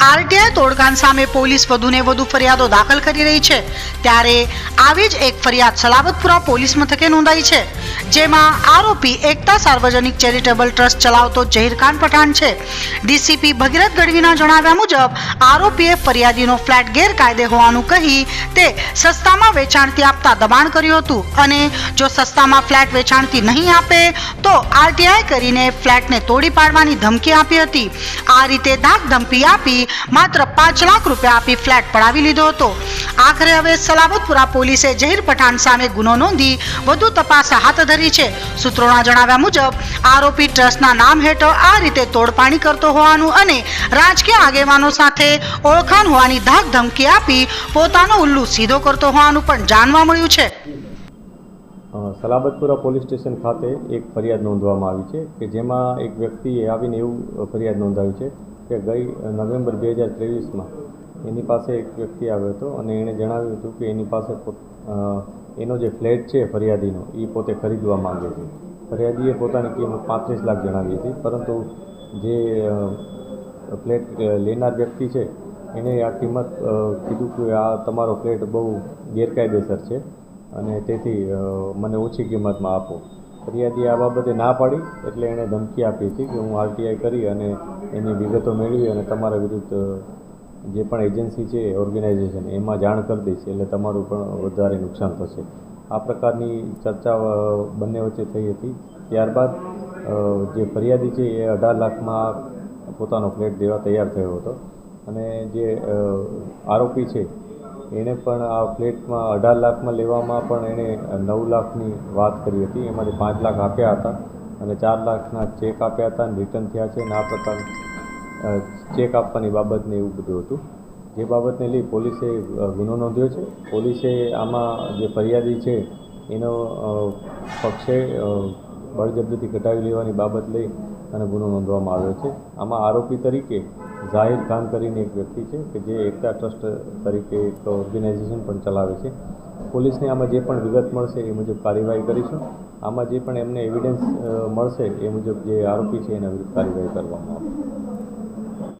RTI તોડકાન સામે police વધુને વધુ ફરિયાદો દાખલ કરી રહી છે. ત્યારે આવી જ એક ફરિયાદ સલાબતપુરા પોલીસ મથકે નોંધાઈ છે. જેમાં આરોપી એકતા સાર્વજનિક ચેરિટેબલ ટ્રસ્ટ ચલાવતો જહીરખાન પઠાણ છે. ડીસીપી ભગીરથ ગઢવીના જણાવ્યા મુજબ, આરોપીએ ફરિયાદીનો ફ્લેટ ગેરકાયદે હોવાનું કહી તે સસ્તામાં વેચાણથી આપતા દબાણ કર્યું હતું અને જો સસ્તામાં ફ્લેટ વેચાણથી નહીં આપે, તો આરટીઆઈ કરીને ફ્લેટને તોડી પાડવાની ધમકી આપી હતી. આ રીતે ધાક ધમકી આપી માત્ર પાંચ લાખ રૂપિયા આપી ફ્લેટ પડાવી લીધો હતો. આખરે હવે સલાબતપુરા પોલીસે જહીર પઠાણ સામે ગુનો નોંધી વધુ તપાસ હાથ ધરી છે. સૂત્રોના જણાવ્યા મુજબ, આરોપી ટ્રસ્ટના નામ હેઠળ આ રીતે તોડપાણી કરતો હોવાનું અને રાજકીય આગેવાનો સાથે ઓળખાણ હોવાની ધાક ધમકી આપી પોતાનો ઉલ્લુ સીધો કરતો હોવાનું પણ જાણવા મળ્યું છે. સલાબતપુરા પોલીસ સ્ટેશન ખાતે એક ફરિયાદ નોંધવામાં આવી છે કે જેમાં એક વ્યક્તિએ આવીને એવું ફરિયાદ નોંધાવી છે કે ગઈ નવેમ્બર બે હજાર ત્રેવીસમાં એની પાસે એક વ્યક્તિ આવ્યો હતો અને એણે જણાવ્યું હતું કે એની પાસે એનો જે ફ્લેટ છે ફરિયાદીનો એ પોતે ખરીદવા માંગે છે. ફરિયાદીએ પોતાની કિંમત પાંત્રીસ લાખ જણાવી હતી, પરંતુ જે ફ્લેટ લેનાર વ્યક્તિ છે એણે આ કિંમત કીધું કે આ તમારો ફ્લેટ બહુ ગેરકાયદેસર છે અને તેથી મને ઓછી કિંમતમાં આપો. ફરિયાદી આ બાબતે ના પાડી, એટલે એણે ધમકી આપી હતી કે હું આરટીઆઈ કરી અને એની વિગતો મેળવી અને તમારા વિરુદ્ધ જે પણ એજન્સી છે, ઓર્ગેનાઇઝેશન, એમાં જાણ કરી દઈશ, એટલે તમારું પણ વધારે નુકસાન થશે. આ પ્રકારની ચર્ચા બંને વચ્ચે થઈ હતી. ત્યારબાદ જે ફરિયાદી છે, એ અઢાર લાખમાં પોતાનો ફ્લેટ દેવા તૈયાર થયો હતો. અને જે આરોપી છે એણે પણ આ ફ્લેટમાં અઢાર લાખમાં લેવામાં પણ એણે નવ લાખની વાત કરી હતી. એમાંથી પાંચ લાખ આપ્યા હતા અને ચાર લાખના ચેક આપ્યા હતા અને રિટર્ન થયા છે. અને આ પ્રકાર ચેક આપવાની બાબતને એવું બધું હતું. જે બાબતને લઈ પોલીસે ગુનો નોંધ્યો છે. પોલીસે આમાં જે ફરિયાદી છે, એનો પક્ષે બળજબરીથી ઘટાવી લેવાની બાબત લઈ અને ગુનો નોંધવામાં આવ્યો છે. આમાં આરોપી તરીકે ઝાહિર ખાન કરીને એક વ્યક્તિ છે કે જે એકતા ટ્રસ્ટ તરીકે એક ઓર્ગેનાઇઝેશન પણ ચલાવે છે. પોલીસને આમાં જે પણ વિગત મળશે એ મુજબ કાર્યવાહી કરીશું. આમાં જે પણ એમને એવિડન્સ મળશે એ મુજબ જે આરોપી છે એના વિરુદ્ધ કાર્યવાહી કરવામાં આવશે.